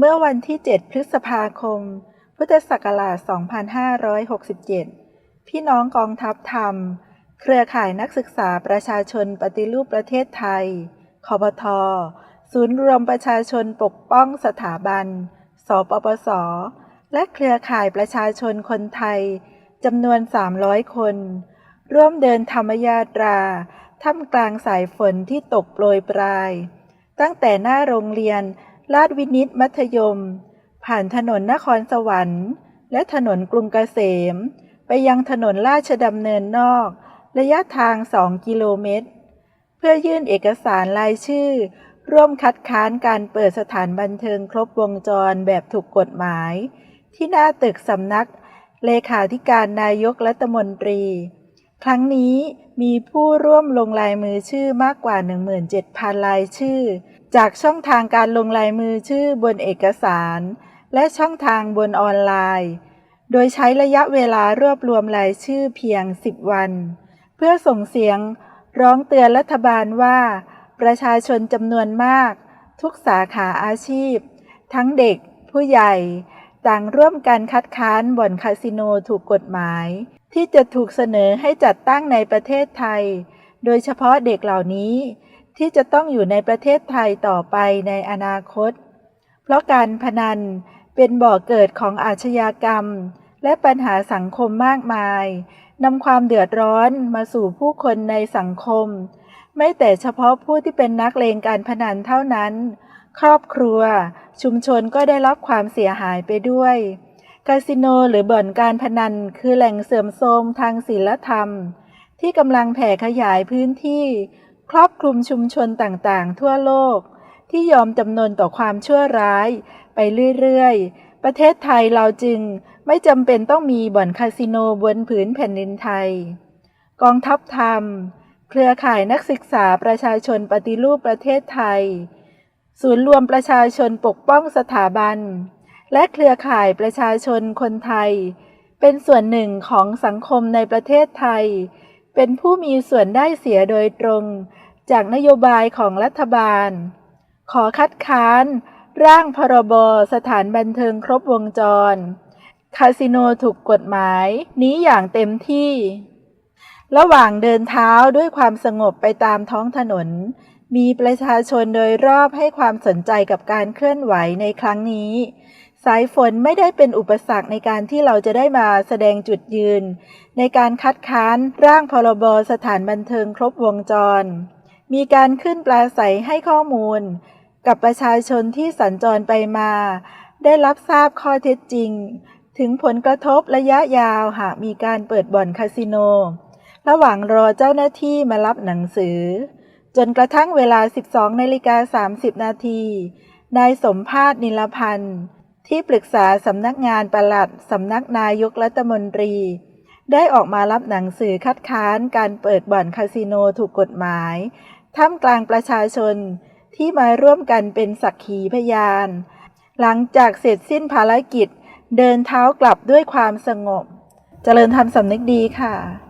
เมื่อวันที่ 7 พฤษภาคม พุทธศักราช 2567 พี่น้องกองทัพธรรม เครือข่ายนักศึกษาประชาชนปฏิรูปประเทศไทยคบทศูนย์รวมประชาชนปกป้องสถาบัน สปปส และเครือข่ายประชาชนคนไทยจำนวน 300 คน ร่วมเดินธรรมยาตราท่ามกลางสายฝนที่ตกโปรยปลาย ตั้งแต่หน้าโรงเรียน ลาดวินิตมัธยม ผ่านถนนนครสวรรค์ และถนนกรุงเกษม ไปยังถนนราชดำเนินนอก ระยะทาง 2 กิโลเมตร เพื่อยื่นเอกสารรายชื่อ ร่วมคัดค้านการเปิดสถานบันเทิงครบวงจรแบบถูกกฎหมาย ที่หน้าตึกสำนัก เลขาธิการนายกรัฐมนตรี ครั้งนี้มีผู้ร่วมลงลายมือชื่อมากกว่า 17,000 ลายชื่อ จากช่องทางการลงลายมือชื่อบนเอกสาร และช่องทางบนออนไลน์ โดยใช้ระยะเวลารวบรวมรายชื่อเพียง 10 วัน เพื่อส่งเสียงร้องเตือนรัฐบาลว่า ประชาชนจำนวนมาก ทุกสาขาอาชีพ ทั้งเด็กผู้ใหญ่ ต่างร่วมกันคัดค้านบ่อนคาสิโนถูกกฎหมาย ที่จะถูกเสนอให้จัดตั้งในประเทศไทย โดยเฉพาะเด็กเหล่านี้ ที่จะต้องอยู่ในประเทศไทยต่อไปในอนาคต เพราะการพนันเป็นบ่อกเกิดของอาชญากรรม และปัญหาสังคมมากมายนำความเดือดร้อนมาสู่ผู้คนในสังคม ไม่แต่เฉพาะผู้ที่เป็นนักเลงการพนันเท่านั้น ครอบครัว ชุมชนก็ได้รับความเสียหายไปด้วย คาสิโนหรือบ่อนการพนันคือแหล่งเสื่อมโทรมทางศีลธรรม ที่กำลังแผ่ขยายพื้นที่ ครอบคลุมชุมชนต่างๆ ทั่วโลก ที่ยอมจำนนต่อความชั่วร้าย ไปเรื่อยๆ ประเทศไทยเราจึงไม่จำเป็นต้องมีบ่อนคาสิโนบนผืนแผ่นดินไทย กองทัพธรรม เครือข่ายนักศึกษาประชาชนปฏิรูปประเทศไทย ศูนย์รวมประชาชนปกป้องสถาบัน และเครือข่ายประชาชนคนไทย เป็นส่วนหนึ่งของสังคมในประเทศไทย เป็นผู้มีส่วนได้เสียโดยตรง จากนโยบายของรัฐบาล ขอคัดค้าน ร่างพรบสถานบันเทิงครบวงจร คาสิโนถูกกฎหมายนี้อย่างเต็มที่ ระหว่างเดินเท้าด้วยความสงบไปตามท้องถนนมีประชาชนโดยรอบให้ความสนใจกับการเคลื่อนไหวในครั้งนี้ สายฝนไม่ได้เป็นอุปสรรคในการที่เราจะได้มาแสดงจุดยืน ในการคัดค้านร่างพรบสถานบันเทิงครบวงจร มีการขึ้นปลาใสให้ข้อมูล กับประชาชนที่สัญจรไปมา ได้รับทราบข้อเท็จจริง ถึงผลกระทบระยะยาวหากมีการเปิดบ่อนคาสิโน ระหว่างรอเจ้าหน้าที่มารับหนังสือ จนกระทั่งเวลา 12นาฬิกา30 นาทีนายสมภาษณ์นิลพันธ์ ที่ปรึกษาสำนักงานปลัดสำนักนายกรัฐมนตรี ได้ออกมารับหนังสือคัดค้านการเปิดบ่อนคาสิโนถูกกฎหมาย ท่ามกลางประชาชนที่มาร่วมกันเป็นสักขีพยาน หลังจากเสร็จสิ้นภารกิจ เดินเท้ากลับด้วยความสงบเจริญธรรมสำนึกดีค่ะ